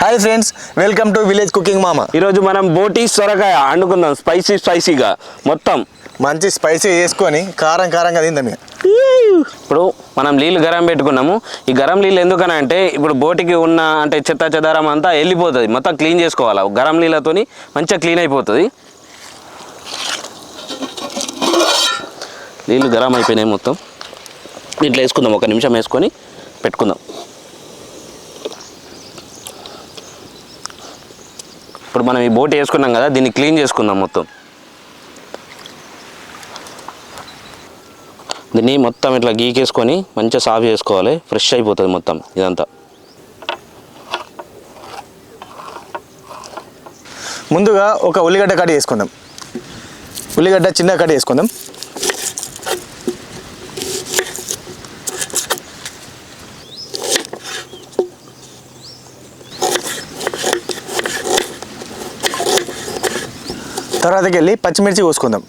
Hi friends welcome to village cooking మామ ఈరోజు మనం బోటి సొరకాయ వండుకుందాం స్పైసీ స్పైసీగా మొత్తం. మంచి స్పైసీ వేసుకొని కారం కారంగా తిందాం ఇక. ఇప్పుడు మనం నీళ్ళు గరం పెట్టుకున్నాము. ఈ గరం నీళ్ళు ఎందుకని అంటే ఇప్పుడు బోటికి ఉన్న అంటే చెత్త చెదారం అంతా వెళ్ళిపోతుంది. మొత్తం క్లీన్ చేసుకోవాలి? గరం నీళ్ళతోని మంచిగా క్లీన్ అయిపోతుంది. నీళ్ళు గరం అయిపోయినాయి మొత్తం. ఇట్లా వేసుకుందాం ఒక నిమిషం వేసుకొని పెట్టుకుందాం. ఇప్పుడు మనం ఈ బోట్ వేసుకున్నాం కదా దీన్ని క్లీన్ చేసుకుందాం మొత్తం. దీన్ని మొత్తం ఇట్లా గీకేసుకొని మంచిగా సాఫ్ చేసుకోవాలి. ఫ్రెష్ అయిపోతుంది మొత్తం ఇదంతా. ముందుగా ఒక ఉల్లిగడ్డ కట్ చేసుకుందాం ఉల్లిగడ్డ చిన్న కట్ చేసుకుందాం తర్వాతకి వెళ్ళి పచ్చిమిర్చి కోసుకుందాం.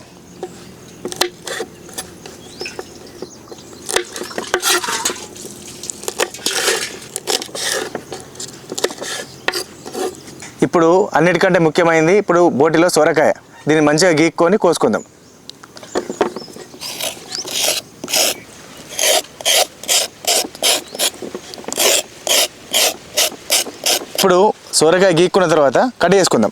ఇప్పుడు అన్నిటికంటే ముఖ్యమైనది ఇప్పుడు బోటిలో సొరకాయ. దీన్ని మంచిగా గీక్కొని కోసుకుందాం. ఇప్పుడు సొరకాయ గీక్కున్న తర్వాత కట్ చేసుకుందాం.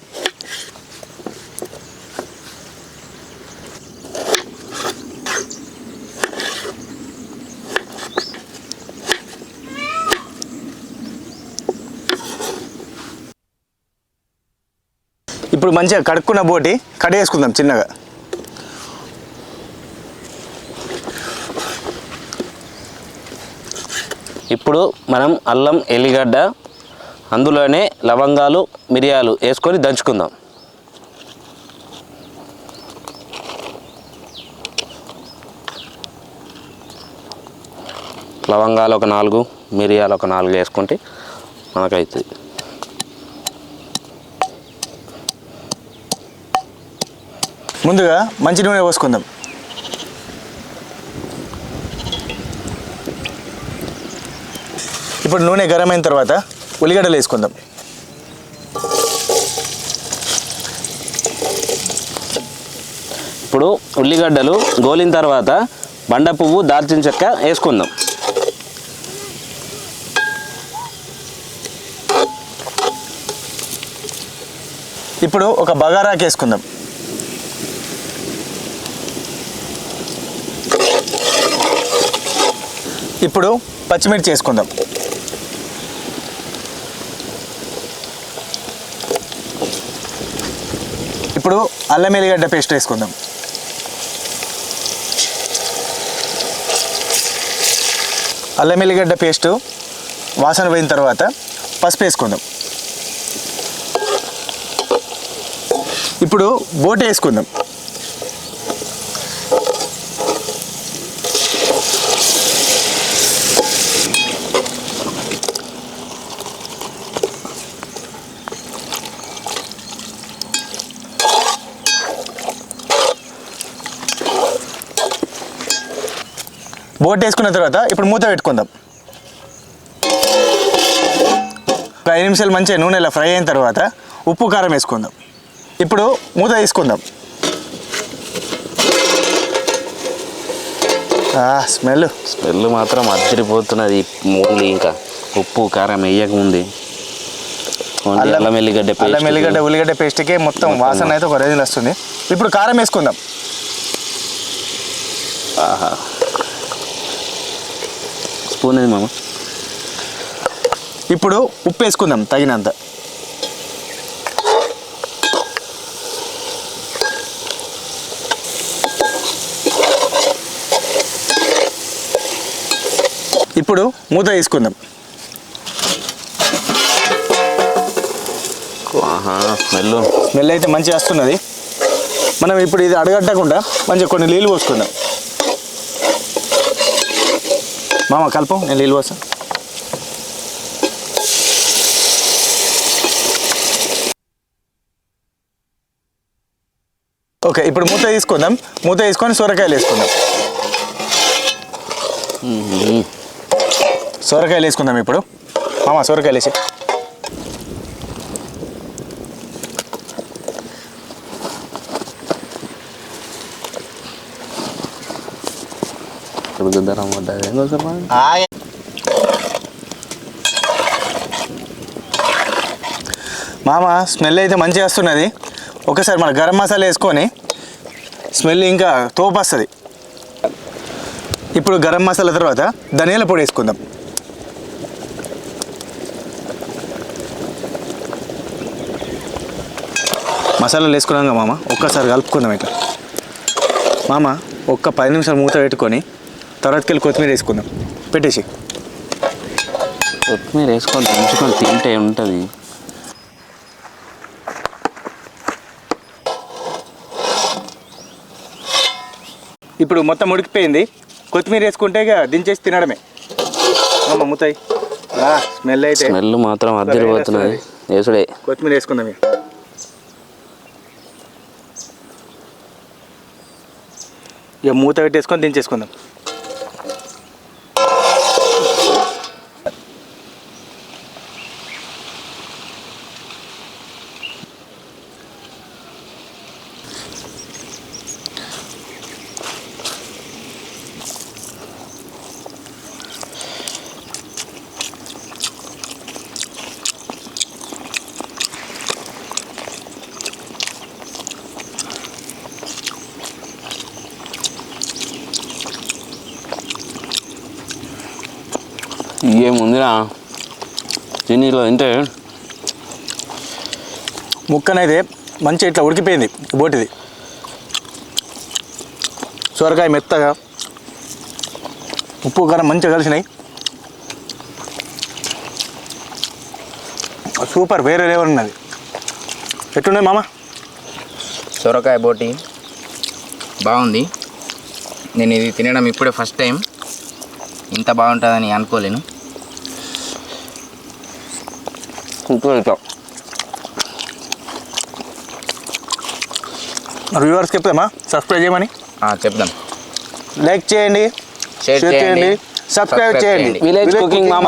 ఇప్పుడు మంచిగా కడుక్కున్న బోటి కడిగేసుకుందాం చిన్నగా. ఇప్పుడు మనం అల్లం ఎల్లిగడ్డ అందులోనే లవంగాలు మిరియాలు వేసుకొని దంచుకుందాం. లవంగాలు ఒక నాలుగు మిరియాలు ఒక నాలుగు వేసుకుంటే మనకైతుంది. ముందుగా మంచి నూనె పోసుకుందాం. ఇప్పుడు నూనె గరం అయిన తర్వాత ఉల్లిగడ్డలు వేసుకుందాం. ఇప్పుడు ఉల్లిగడ్డలు గోలిన తర్వాత బండ పువ్వు దాల్చిన చెక్క వేసుకుందాం. ఇప్పుడు ఒక బగారాకి వేసుకుందాం. ఇప్పుడు పచ్చిమిర్చి వేసుకుందాం ఇప్పుడు అల్లం ఎల్లిగడ్డ పేస్ట్ వేసుకుందాం. అల్లం ఎల్లిగడ్డ పేస్ట్ వాసన పోయిన తర్వాత పసుపు వేసుకుందాం. ఇప్పుడు బోట్ వేసుకుందాం. బోట్ వేసుకున్న తర్వాత ఇప్పుడు మూత పెట్టుకుందాం. ఒక ఐదు నిమిషాలు మంచిగా నూనెలో ఫ్రై అయిన తర్వాత ఉప్పు కారం వేసుకుందాం. ఇప్పుడు మూత తీసుకుందాం. స్మెల్ స్మెల్ మాత్రం అద్దరిపోతున్నది ఓన్లీ ఇంకా. ఉప్పు కారం వేయకముంది. అల్లం ఎల్లిగడ్డ. అల్లం ఎల్లిగడ్డ ఉల్లిగడ్డ పేస్ట్కే మొత్తం వాసన అయితే ఒక రేంజ్లో వస్తుంది. ఇప్పుడు కారం వేసుకుందాం. ఆహా. స్పూన్ ఇది మామ. ఇప్పుడు ఉప్పు వేసుకుందాం తగినంత. ఇప్పుడు మూత తీసుకుందాం స్మెల్. స్మెల్ అయితే మంచిగా వస్తున్నది. మనం ఇప్పుడు ఇది అడగట్టకుండా మంచిగా కొన్ని నీళ్ళు పోసుకుందాం. మామ కలపం. నేను నీళ్ళు పోసా ఓకే ఇప్పుడు మూత తీసుకుందాం. మూత తీసుకొని సొరకాయలు వేసుకుందాం. సొరకాయలు వేసుకుందాం ఇప్పుడు. మామ సొరకాయలు వేసి. మామ స్మెల్ అయితే మంచిగా వస్తున్నది. ఒకసారి మన గరం మసాలా వేసుకొని స్మెల్ ఇంకా తోపు వస్తుంది. ఇప్పుడు గరం మసాలా తర్వాత ధనియాల పొడి వేసుకుందాం. మసాలాలు వేసుకున్నాం కదా మామ ఒక్కసారి కలుపుకుందాం ఇట్లా. మామ ఒక్క పది నిమిషాలు మూత పెట్టుకొని తర్వాతకి వెళ్ళి కొత్తిమీర వేసుకుందాం. పెట్టేసి. కొత్తిమీర వేసుకొని దించుకొని తింటే ఉంటుంది. ఇప్పుడు మొత్తం ఉడికిపోయింది. కొత్తిమీర వేసుకుంటే ఇక దించేసి తినడమే. అమ్మ ముతాయి స్మెల్ అయితే. స్మెల్ మాత్రం అద్దరిపోతున్నది. వేసుడే కొత్తిమీర వేసుకుందాం ఇక మూత పెట్టేసుకొని దించేసుకుందాం. ఏముందిరా చిన్నీలో తింటే ముక్కనైతే మంచి ఇట్లా ఉడికిపోయింది బోటిది. సొరకాయ మెత్తగా ఉప్పు కారం మంచిగా కలిసినాయి. సూపర్ వేరే లెవెల్ ఉన్నది. ఎట్టున్నది మామ? సొరకాయ బోటి బాగుంది. నేను ఇది తినడం ఇప్పుడే ఫస్ట్ టైం. ఇంత బాగుంటుందని అనుకోలేను. సూపర్ ఇట్లా వ్యూవర్స్కి చెప్తామా సబ్స్క్రైబ్ చేయమని. ఆ, చెప్దాం. లైక్ చేయండి. షేర్ చేయండి. సబ్స్క్రైబ్ చేయండి. విలేజ్ కుకింగ్ మామ